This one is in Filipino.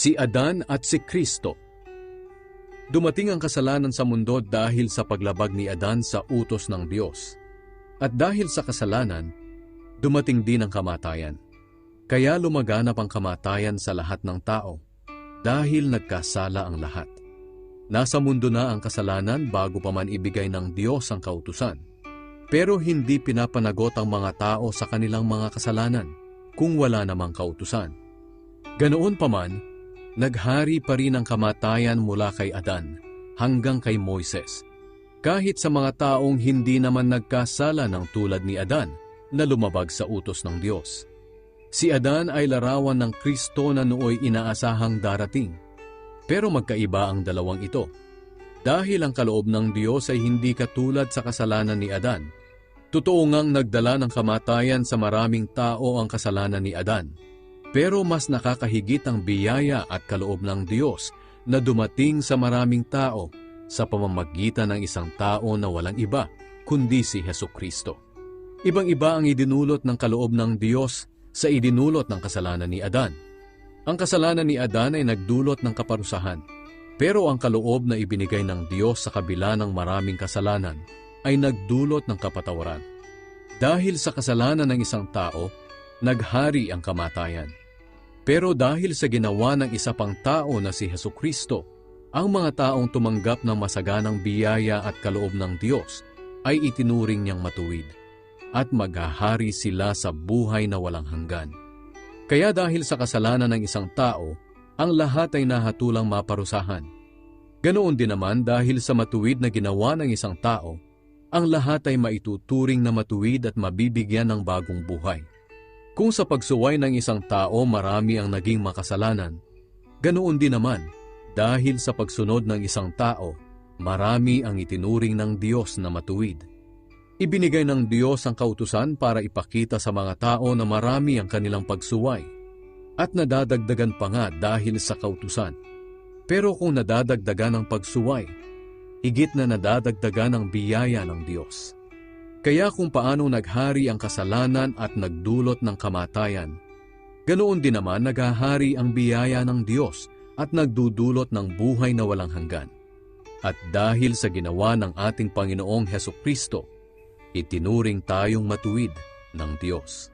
si Adan at si Kristo. Dumating ang kasalanan sa mundo dahil sa paglabag ni Adan sa utos ng Diyos. At dahil sa kasalanan, dumating din ang kamatayan. Kaya lumaganap ang kamatayan sa lahat ng tao dahil nagkasala ang lahat. Nasa mundo na ang kasalanan bago pa man ibigay ng Diyos ang kautusan. Pero hindi pinapanagot ang mga tao sa kanilang mga kasalanan kung wala namang kautusan. Ganoon pa man, naghari pa rin ang kamatayan mula kay Adan hanggang kay Moises. Kahit sa mga taong hindi naman nagkasala ng tulad ni Adan na lumabag sa utos ng Diyos. Si Adan ay larawan ng Kristo na nooy inaasahang darating. Pero magkaiba ang dalawang ito. Dahil ang kaloob ng Diyos ay hindi katulad sa kasalanan ni Adan. Totoo ngang nagdala ng kamatayan sa maraming tao ang kasalanan ni Adan. Pero mas nakakahigit ang biyaya at kaloob ng Diyos na dumating sa maraming tao sa pamamagitan ng isang tao na walang iba, kundi si Heso Kristo. Ibang-iba ang idinulot ng kaloob ng Diyos sa idinulot ng kasalanan ni Adan. Ang kasalanan ni Adan ay nagdulot ng kaparusahan, pero ang kaloob na ibinigay ng Diyos sa kabila ng maraming kasalanan ay nagdulot ng kapatawaran. Dahil sa kasalanan ng isang tao, naghari ang kamatayan. Pero dahil sa ginawa ng isa pang tao na si Heso Kristo, ang mga taong tumanggap ng masaganang biyaya at kaloob ng Diyos ay itinuring niyang matuwid at maghahari sila sa buhay na walang hanggan. Kaya dahil sa kasalanan ng isang tao, ang lahat ay nahatulang maparusahan. Ganoon din naman dahil sa matuwid na ginawa ng isang tao, ang lahat ay maituturing na matuwid at mabibigyan ng bagong buhay. Kung sa pagsuway ng isang tao marami ang naging makasalanan, ganoon din naman dahil sa pagsunod ng isang tao, marami ang itinuring ng Diyos na matuwid. Ibinigay ng Diyos ang kautusan para ipakita sa mga tao na marami ang kanilang pagsuway at nadadagdagan pa nga dahil sa kautusan. Pero kung nadadagdagan ang pagsuway, higit na nadadagdagan ang biyaya ng Diyos. Kaya kung paano naghari ang kasalanan at nagdulot ng kamatayan, ganoon din naman naghahari ang biyaya ng Diyos at nagdudulot ng buhay na walang hanggan. At dahil sa ginawa ng ating Panginoong Heso Kristo, itinuring tayong matuwid ng Diyos.